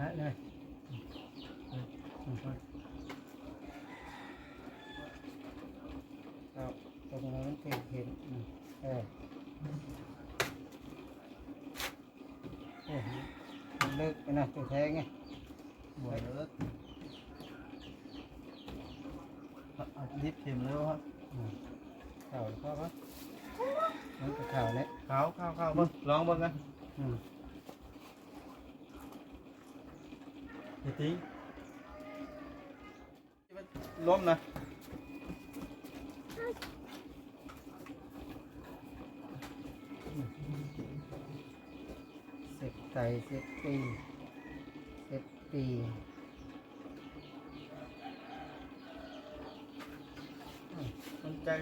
ฮะเลยครับตรงนั้นเห็นเห็นอืมเออโอ้โหเลิกไปนะตัวแท้ไงบ่อยเลิกเอาดิบเข็มแล้วครับอืมเข่าก็ปะมันก็เข่าวเนี่ยข้าวข้าวข้าวบิ่งลองบิ่งกันอืม เฮ็ดติล้มนะเสร็จไตเสร็จปีเสร็จปีมันจั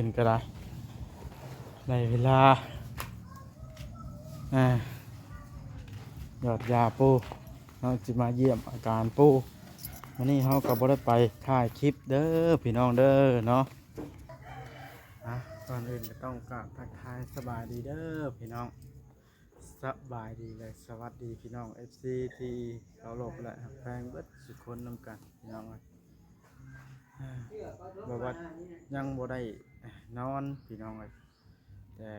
ขึ้นก็ได้ ในเวลาอ่ายอดยาปูเราจะมาเยี่ยมอาการปูวันนี้เขาก็บ่ได้ไปถ่ายคลิปเด้อพี่น้องเด้อเนาะอะก่อนอื่นก็ต้องกราบทักทายสบายดีเด้อพี่น้องสบายดีเลยสวัสดีพี่น้อง FC ที่เขาหลบและแพงเบิดสุดคนนำกันพี่น้องเอ้ยบว่ายังบ่ได้ นอนพี่น้องเลยแต่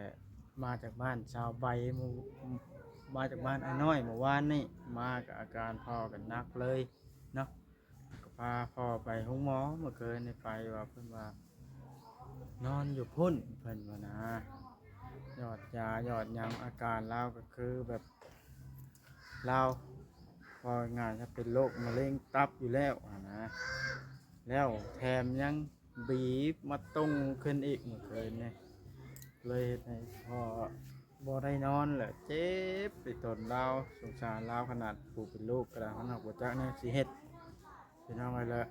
มาจากบ้านชาวใบมูมาจากบ้านไอ้น้อยเมื่อวานนี่มากับอาการพ่อกันหนักเลยเนาะก็พาพ่อไปห้องหมอเมื่อคืนนี่ไปว่าเพิ่นว่านอนอยู่พุ่นเพิ่นว่านะหยอดยาหยอดยังอาการเล่าก็คือแบบเล่าพองานจะเป็นโรคมะเร็งตับอยู่แล้วนะ แล้วแถมยัง บีบมาตรงขึ้นอีกเมื่อคืนเนี่ยเลยให้พอบ่ได้นอนแหละเจ็บไปตนเราสงสารเราขนาดปลูกเป็นลูกกระดาษมันหักหัวจักเนี่ยสิเฮ็ดพี่น้องไปละ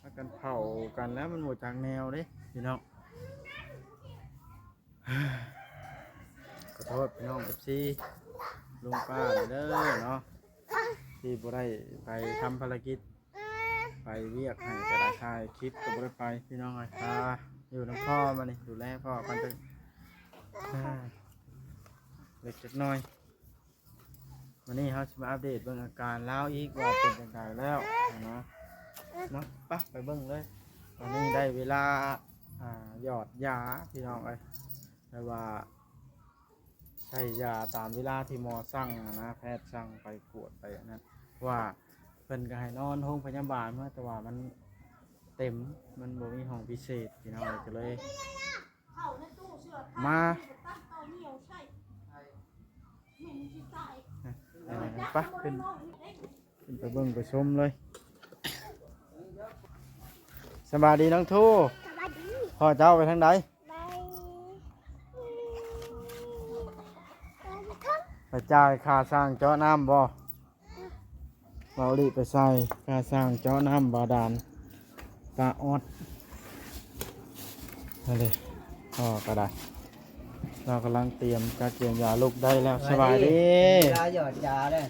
ถ้ากันเผากันแล้วมันหัวจักแนวเด้พี่น้องขอโทษพี่น้องเอฟซีลุงป้าเด้อเนาะที่บ่ได้ไปทำภารกิจ เรียกให้กระดาษายคลิปกับบริไปพี่น้องเลยพาอยู่น้ำพ่อมานี่ดูแลพ่อกันจังเล็กจักน้อยวันนี้เขาจะมาอัปเดตเบิ่งอาการแล้วอีกว่าเป็นยังไงแล้วนะเนาะไปไปเบิ่งเลยตอนนี้ได้เวลาหยอดยาพี่น้องเลยแต่ว่าใช้ยาตามเวลาที่หมอสั่งนะแพทย์สั่งไปกวดไปนนั้นว่า พิ่นก็ให้นอนห้องพยาบาลมาแต่ว่ามันเต็มมันบ่มีห้องพิเศษพี่น้องก็เลยเข้าในตู้เสื้อผ้ามาตั้งเตาเหนียวใช่เหม็นที่ตายเออไปขึ้นขึ้นไปเบิ่งไปชมเลยสบายดีน้องทูพ่อเจ้าไปทางใดไปจ่ายค่าสร้างเจาะน้ำบ่ เราลีไปใส่ค่าสร้างเจาะน้ำบาดาลตาออดนั่นเลยพ่อก็ได้เรากำลังเตรียมการเตรียมยาลูกได้แล้วสบายดีเวลาหยอดยาเลย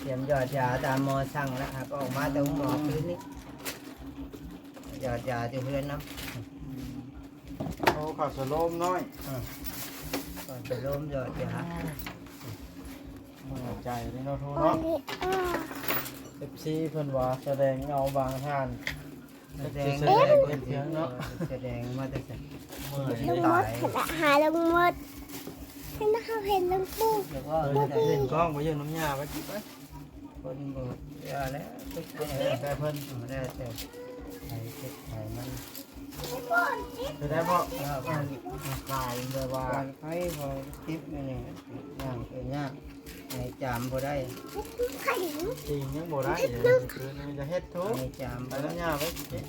เตรียมหยอดยาตามหมอสั่งแล้วครับก็ออกมาตรงหมอคืนนี้หยอดยาที่เพื่อนน้โอ้ข่าวสโลมน้อยำก่อนไปล้มหยอดยาเมื่อใจนี่เนาะทูเนาะเอฟซีเพิ่นว่าแสดงเงาบางท่านแสดงแสแสดดงงเป็นเสียงเนาะแสดงมาแต่แต่เมื่อยลุงมดหาลงมดให้นะคะเห็นลงปูเดี๋ยวก็เออจะเล่นกล้องไปยืนน้ำยาไปกินไปคนบดยาแล้วทุกคนแต่เพิ่นได้แต่ไข่เจ็บไข่มันจะได้พ่อแล้วมันกลายเลยว่าไข่พอทิพย์นี่ย่างเป็นย่าง ในจามพอได้ไข่จริงยังบ่ได้เลยคือมันจะเฮ็ดทุกในจามไปไปแล้วน้ำยาไปกิน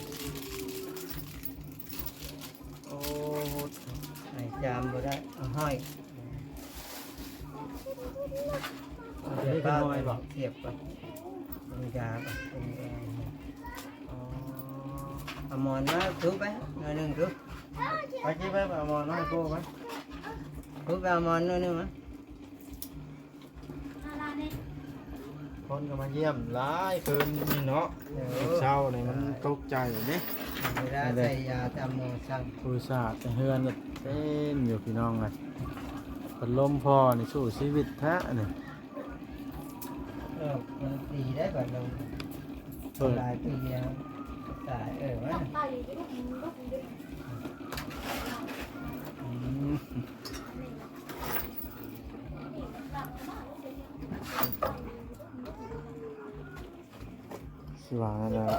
โอ้ในจามพอได้เอาห้อยเดี๋ยวเป็นหน่อยบ่เทียบกับเป็นยาเป็นยาอ๋อเอาหมอนมาทุบไปหน่อยหนึงทุบไปกี้ไปเอาหมอนน้อยกูไหมทุบไปเอาหมอนหน่อยหนึงมั้ย อะไรเนี่ย คนก็มาเยี่ยมหลายคืนนี่เนาะเดี๋ยวเช้านี่มันตกใจเด้เวลาใส่ยาตามหมอสั่งผู้สาดแต่เฮือนก็เต้นอยู่พี่น้องเลยพัดลมพอนี่สู้ชีวิตแท้นี่เออมันตีได้แบบเราเปิดหลายปีแล้วตายเออวะ ไปลูกลูกลูกอืมสิว่าแล้ว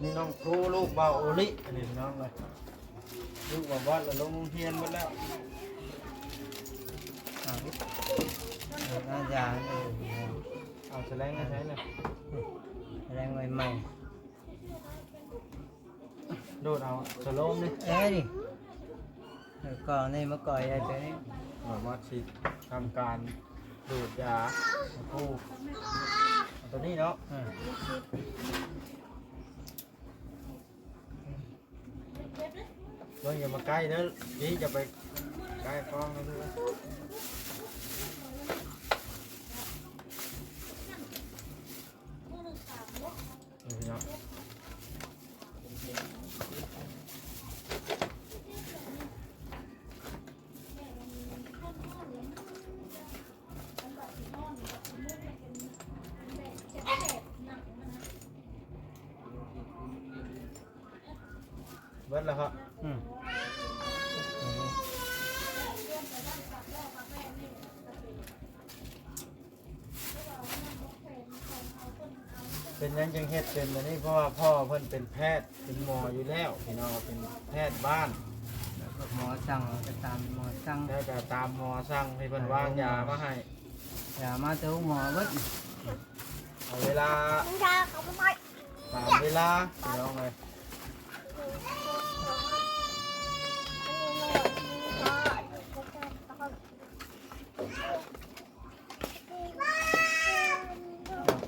นี่น้องครูลูกเบาโอลิอันนี้น้องเลยลูกบอกว่าเราลงโรงเรียนหมดแล้วเอาดิเอาน้ำยาเออเอาแฉลงมาใช้เลยแรงใหม่โดดเอาสโลมนี่ๆเอ้ยดิเอาก่อนนี่มาก่อยไอ้ตัวนี้บอกว่าฉีดทำการ ดูดยาของครูเอาตัวนี้เนาะอ่าเบิ่งอย่ามาใกล้เด้อพี่จะไปใกล้ฟองนะทุกคนนี่ ดแล้วครับอืมเป็นหยังจังเฮ็ดเป็นอันนี้เพราะว่าพ่อเพิ่นเป็นแพทย์เป็นหมออยู่แล้วพี่น้องเป็นแพทย์บ้านแล้วก็หมอสั่งเราจะตามหมอสั่งแล้วก็ตามหมอสั่งให้เพิ่นวางยามาให้อย่ามาเต้าหมอเบิดเอาเวลาตามเวลาพี่น้องเลย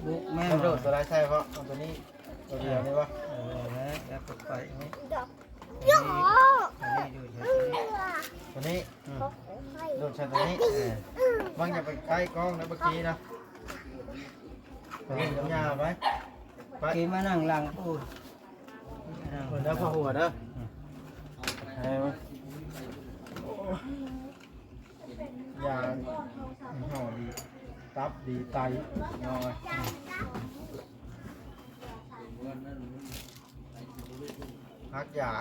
ลูกแม่ แม่ หม โด อ ด ตัวไรใช่เพราะเอาตัวนี้ตัวเดียวนี่วะเออแล้วแล้วก็ปล่อยอย่างนี้โยอันนี้ดูเฉยตัวนี้ๆอืมโดดใช่ตัวนี้เออวางอย่าไปใกล้กล้องนะเมื่อกี้นะตัวนี้น้ำยาไว้ไปกินมานั่งหลังปูนั่งเหมือนแล้วพอหัวเด้อให้มันโอ้ยาห่อดีตับดีไตนอยพักยา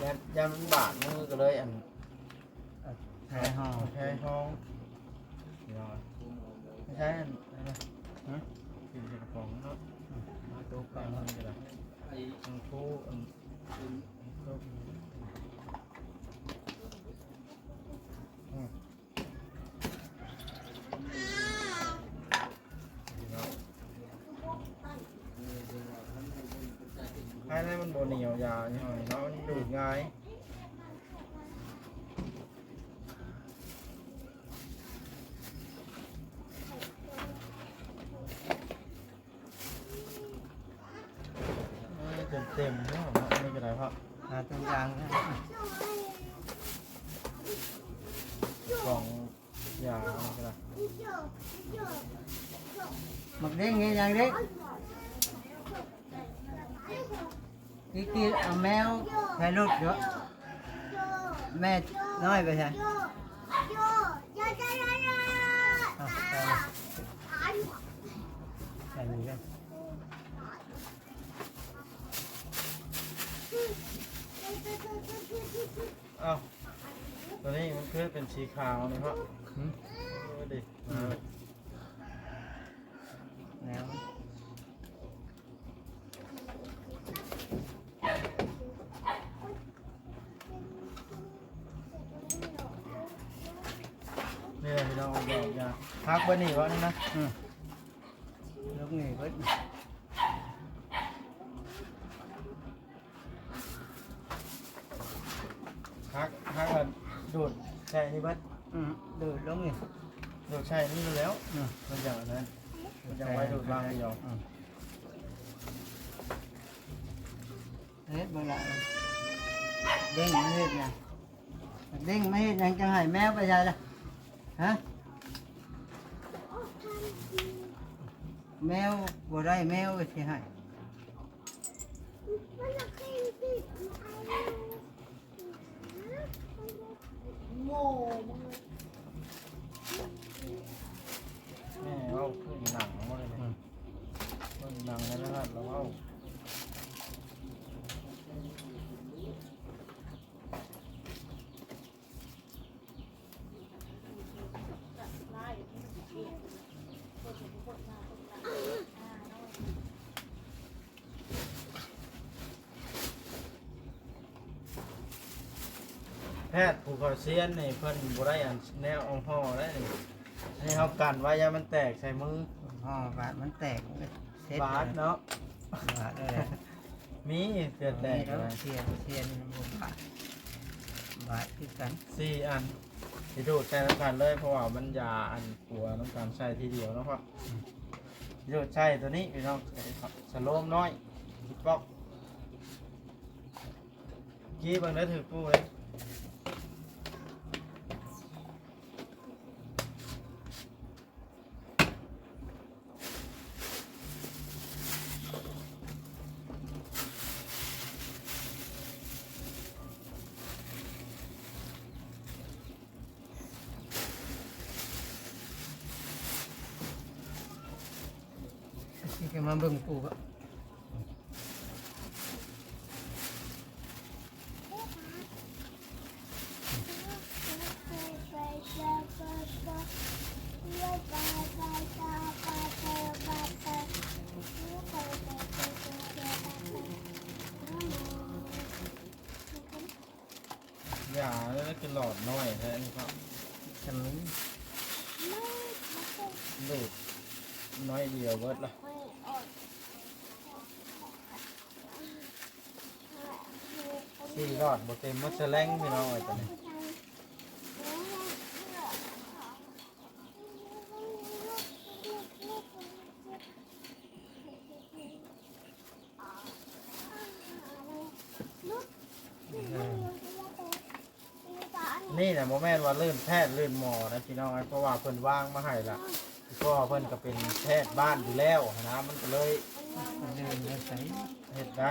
ยันยันมันบาดมือก็เลยอันแพ้ห้องแพ้ท้องนอยไม่ใช่อันนั้นนะฮะกินกระป๋องเนาะมาตู้กลางมันก็ได้อันคู่อันอืม ภายในมันโบ เหนียวยาวนี่หน่อยเนาะมันดูดง่ายเต็มเต็มๆเนาะไม่เป็นไรพ่อหาตรงกลางนะกล่องยาไม่เป็นไรมักเด้งไงยังเด้ง กี่กี่เอาแมวใช้รถเยอะแม่น้อยไปใช่เอาใส่เลยใส่มือกันเอ้าตัวนี้มันคือเป็นสีขาวนี่พ่อหืม พักไว้นี่วะนี่นะอืมลูกนี่ก็พักพักแล้วดูดใช่นี่เบัดอืมดูดลงนี่ดูดใช่นี่แล้วอืมมันอย่างนั้นมันจะไว้ดูดวางเดียวอืมเฮ็ดบ่ละเด้งมาเฮ็ดหยังเด้งมาเฮ็ดหยังจะให้แมวไปใช่ล่ะฮะ แมวบ่ได้แมวก็สิให้โง่มึง แม่เอาขึ้นหนังมาเลยนะขึ้นหนังแล้วนะครับแล้วเอา ไล่ที่มันเปลี่ยนโคตรโคตรมาโคตรมาอ่าน้อย แพ ทย์ผู้เขาเซียนนี่เพิ่นบ่ได้อันแนวเอาห่อได้นี่ให้เฮากันไว้อยามันแตกใส่มือห่อบาดมันแตกมันก็เซ็ตบาดเนาะบาดเลยมีเกิดแตแตกกอะไรแล้วเทียนเทียนบ่บาดบาดคือกันสี่อันสิดูดใส่น้ำกันเลยเพราะว่ามันยาอันกลัวน้ำกันใส่ทีเดียวเนาะครับสิดูดใช่ตัวนี้พี่น้องสโลมน้อยสิบป๊อกกี้เบางได้ถือปูเลย ที่จะมาเบิ่งปูก็ ยาแล้วก็หลอดน้อยแท้นี่ครับ สำนี้ ดูดน้อยเดียวเบิดละสี่หล อดบ่เต็มมัสแลงพี่น้องไอ้ตัวนี้นี่แหละโมแม่นว่าลื่นแพทย์ลื่นหมอนะพี่น้องเพราะว่าเพิ่นว่างมาให้ละเพราะว่าเพิ่นก็เป็นแพทย์บ้านอยู่แล้วนะมันก็เลยมันเดินใส่เฮ็ดได้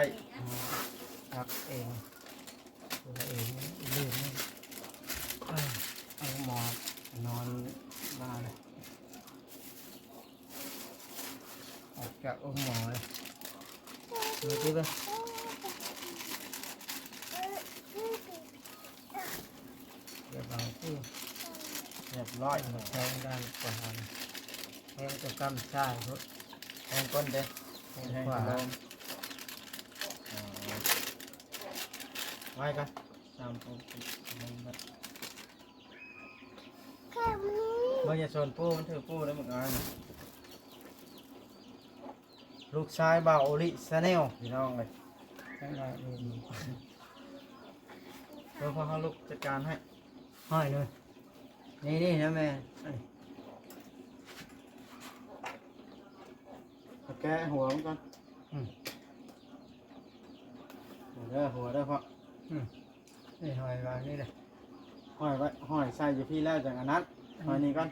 รักเอง ตัวเองเลืมเอ้เอาหมอนอนมาเลยออกจากอุ้มหมอเลยดูดิบ้างเดี๋ยบางที่เรียบร้อยมาแทงด้านขวาแทงตัวกำซ้ายรถแทงก้นเด้แทงแทงขวาไว้กันามปกติเมื่อจะชนปูมันถือปูแล้วมึงเอ่านลูกชายบ่าวโอลิซาเนลพี่น้องเลยแทงได้เลยเพื่อพอเขาลูกจัดการให้ห้อยเลยนี่นี่นะแม่แกะหัวมันก่อนอืมหัวเด้อหัวเด้อพ่อ นี่ห้อยวางนี่เลยห้อยไว้ห้อยใส่อยู่พี่แล้วจังอันนั้นห้อยนี่ก่อน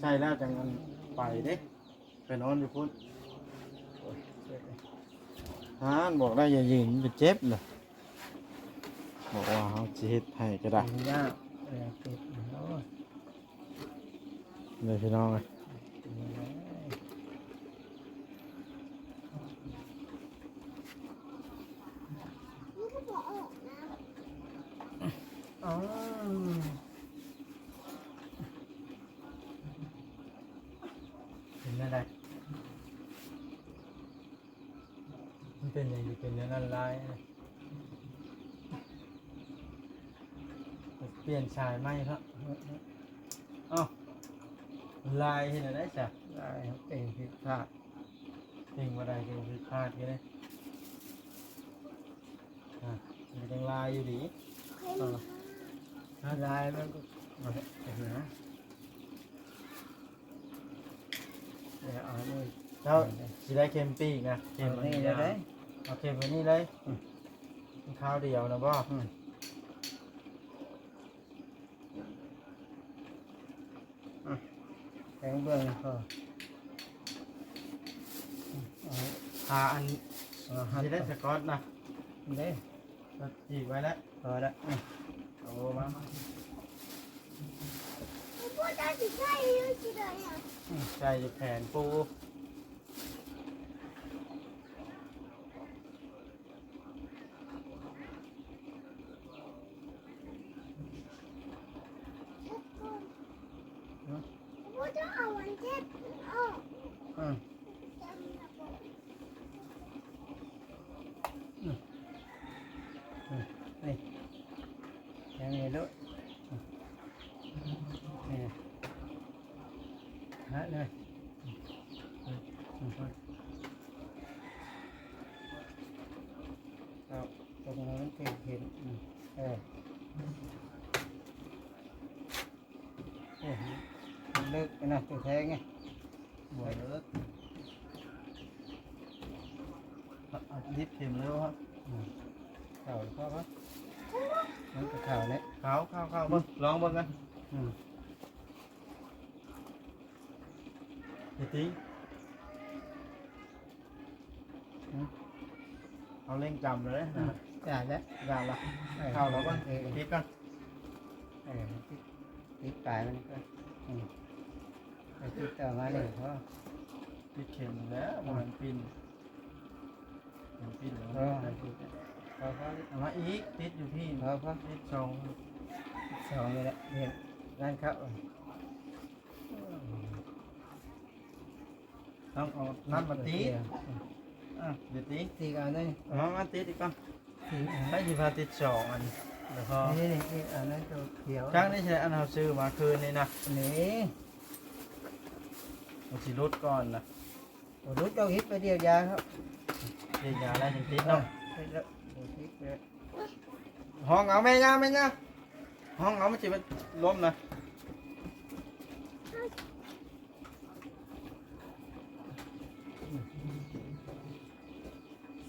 ใส่แล้วจังมันไปเด้ไปนอนอยู่พุ่นฮานบอกได้อย่ายืนมันจะเจ็บเลยบอกว่าเขาจะเฮ็ดให้ก็ได้ยากเออติดโอ้ยเลยพี่น้องเลย ติดเลย อ๋อเห็นอะไรมันเป็นอย่างนี้เป็นอย่างนั้นลายนะเปลี่ยนชายไหมครับเอ้าลายเห็นอะไรจ้ะลายครับเองผิดพลาดเองว่าใดเองผิดพลาดกันเลยอะมันยังลายอยู่ดีเออ ถ้าลายมันก็มาเห็นนะเดี๋ยวเอานี่เจ้าสิได้เค็มปีกนะเค็เข็มมอันนี่นี้จะได้ได้เอาเค็มไว้นี่เลยข้าวเดียวนะบ่อืมแทงเบื้องนี่พอเอาหาอันเอาหั่นสิได้สกอตนะเด้ก็จีบไว้แล้วพอละอืม โอ้มามาพูดได้สิใช่ยูสิเลยอะใจอยู่แผนปู พูดจะเอาวันเจ็ดออก อืม จำนะบอก แทงนี่ด้วยนี่ฮะเลยอืมอืมเอา ตรงนั้นเห็นเห็นอืมเออโอ้เลิกไปนะตัวแทงไงหมดแล้วเอาดิบเค็มแล้วครับเข่าวพ่อครับนั่นก็ข่าเนี่ยเข้าวข้าวข้าบิ่งลองบิ่งกันอืมเฮ็ดติเอาเล่งจำเลยนะ จายแล้วยาละออข้าแล้วก่อนเออพริกก่อนเออติดติดปลายมันก็อืมไปติดต่อมาเลยเพ่อพริกเค็มแล้วมันปิ้นมันปิ้นแล้วพ่อไปติดพ่อพ่อเอามาอีกติดอยู่พี่พ่อพ่อติดสองสองเลยแหละเห็นร้านข้าวต้องเอาน้ำมาตีอะเดี๋ยวตีตีกันนี่เอามาติดอีกก่อนตีอัน ให้สิพาติดสองอันแล้วพอนี่นี่นี่อันนั้นตัวเขียวจ้างได้ใช้อันเราซื้อมาคืนนี่นะนี่มันสิรุดก่อนนะโอ้รู้เจ้าฮิตไปเดียวยาครับเรียกยาได้จังติดเนาะไปแล้วโอ้ฮิตเลยห้องเอาแม่ย่าแม่ย่าห้องเอามันจะเป็นล้มนะ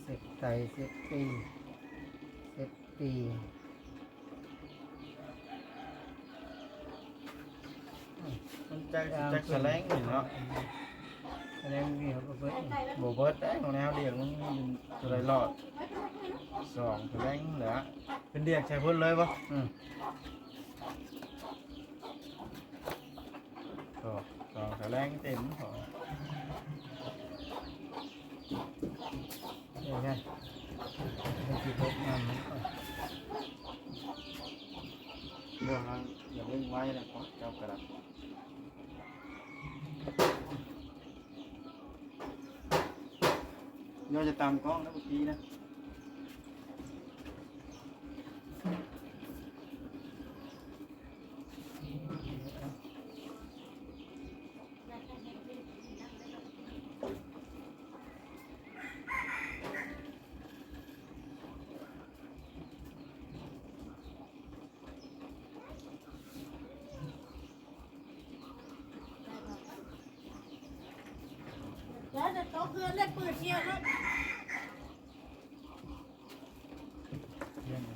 เสร็จไก่เสร็จปีเสร็จ ปีมันจะจะแสลงอยู่เนาะแสดงมีเขาก็เบิดไก่แล้วโบเบิร์ตได้ของแนวเดียงมันจะได้รอดสองแสลงเหลือเป็นเดียกใช้พุ่นเลยปะอืมสองสองแสลงเต็มสองใช่ใช่ไม่คิดพบงานมันก่อน เรื่องนั้นอย่าเล่นไว้นะครับเจ้ากระดับเราจะตามกล้องนะเมื่อกี้นะ แล้วจะโต๊ะเพื่อนเล่นปืนเที่ยวแล้ว เรื่องนี้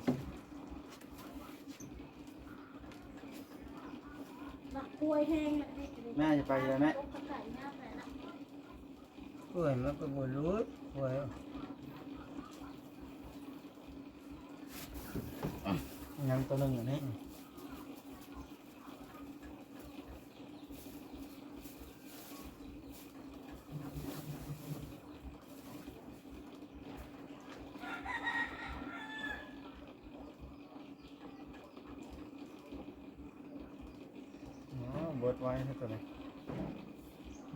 นักกล้วยแห้งน่ะนี่ แม่จะไปเลยแม่โต๊ะกระไก่หน้าแต่ละป่วยมันก็บ่รู้ป่วยยังตัวหนึ่งอยู่นี่ อ๋อเบิดไว้ให้ตัวนี้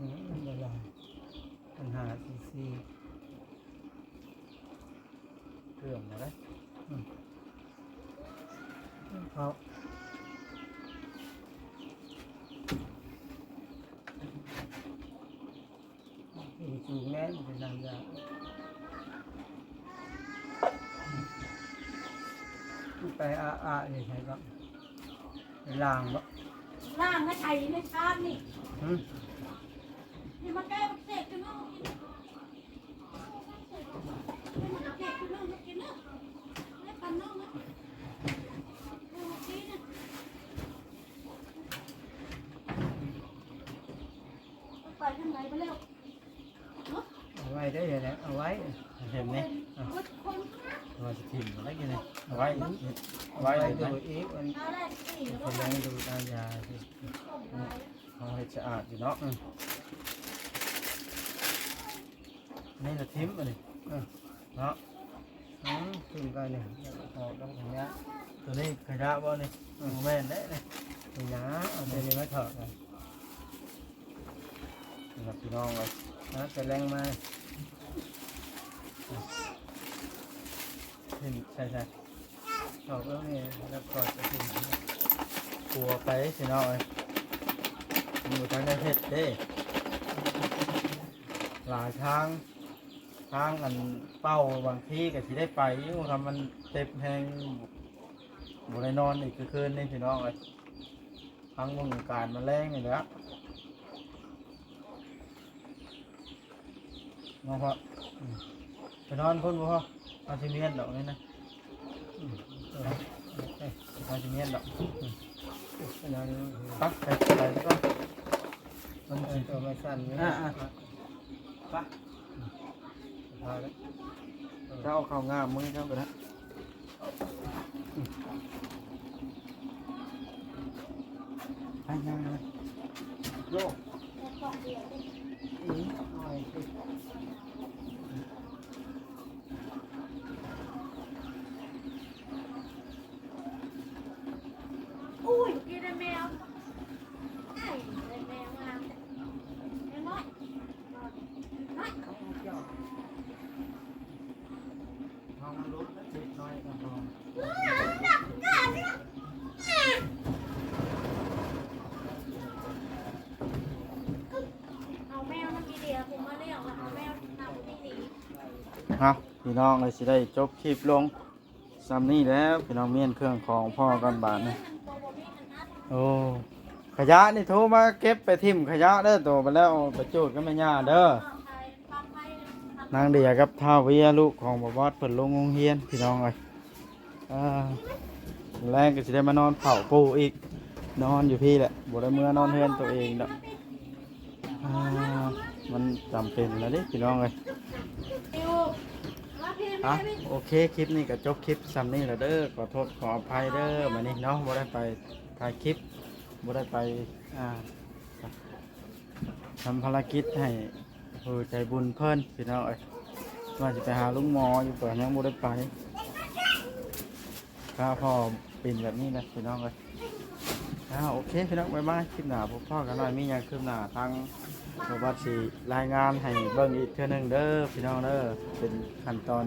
นี่มันบ่ลายปัญหาซีซี เครื่องมาได้ เขาอีจูงแน่นเป็นนางยาไป อาอาเลยใช่ปะไปล้างปะล่างนะไก่ในชาตินี่ หืม นี่มาแก้ ไหนไปแล้ว เอาไว้ได้ยังไงเอาไว้ เห็นนี่อะ คนคน เราจะถิ่มอะไรกันนี่เอาไว้เอา ไว้ ไว้ ดู ดู อีกมัน เอาแรกสี่แล้วก็ เป็นยังดูตายาสิ เอาให้สะอาดอยู่เนาะอืมนี่ละทิมอันนี้อืมเนาะอืมขึ้นไปเนี่ยออกต้องอย่างเงี้ยตัวนี้ขยะบ่นี่โมแม่นได้นี่อย่างเงี้ยเอาไปนี่มาถอดกันนี่ครับพี่น้องเลยนะแต่แรงมาทิมใช่ใช่ถอดแล้วนี่แล้วกอดจะถึงก ลัวไปสิน้องเลยอยู่ทางในเพชรเด้หลายทางทางอันเป้าบางที่ก็สิได้ไปอยู่ทำมันเต็มแหงบ่ได้นอนอีกคืนนี่พี่น้องเลยทางวงการมาแรงนี่แหละน้องพ่อไปนอนพุ่นบ่พ่อมาสิเมียนดอกนี่นะมาสิเมียนดอก อันนั้นปักไปไปก่อนมันเอสิอตัวไม่สั้นนี่อ่าอ่าไปพาแล้วเจ้าเอาข้างามมึงเจ้าไปนะไปงามเลยโยก อืมเอาไว้สิ อุ้ยกินได้แมวไอ้ได้แมวมาแมวน้อยน้อย ห้องลุกจิตน้อยกับห้อง เอาแมวมันมีเดียผมมาเรียกว่าเอาแมวนำไม่ดี ครับ พี่น้องเลยสิได้จบคลิปลงซ้ำนี่แล้วพี่น้องเมียนเครื่องของพ่อกันบาทนะโอ้ขยะนี่โทรมาเก็บไปทิ่มขยะเด้อตัวไปแล้วไปจูดก็ไม่ย่าเด้อนางเดียกับท้าวเวียลูกของบวบเปิดลงโรงเรียนพี่น้องเลยอ่าแรงก็สิได้มานอนเผาปูอีก นอนอยู่พี่แหละบ่ได้เมื่อนอนเฮือนตัวเองดอกอ่ามันจำเป็นแล้วดิพี่น้องเลย อะโอเคคลิปนี้ก็จบคลิปซ้ำนี่แล้วเด้อขอโทษขออภัยเด้อมานี่เนาะบ่ได้ไปถ่ายคลิปบ่ได้ไปอ่าทำภารกิจให้ผู้ใจบุญเพิ่นพี่น้องเอ้ยว่าจะไปหาลุงหมออยู่แต่ยังบ่ได้ไปข้าพ่อปิ่นแบบนี้นะพี่น้องเอ้ยอ่าโอเคพี่น้องบ๊ายบายคลิปหน้าพบพ่อกันหน่อยมีหยังคืบหน้าทาง บวัดสิรายงานให้เบิ่งอีกเทื่อหนึงเด้อพี่น้องเด้อเป็นขั้นตอน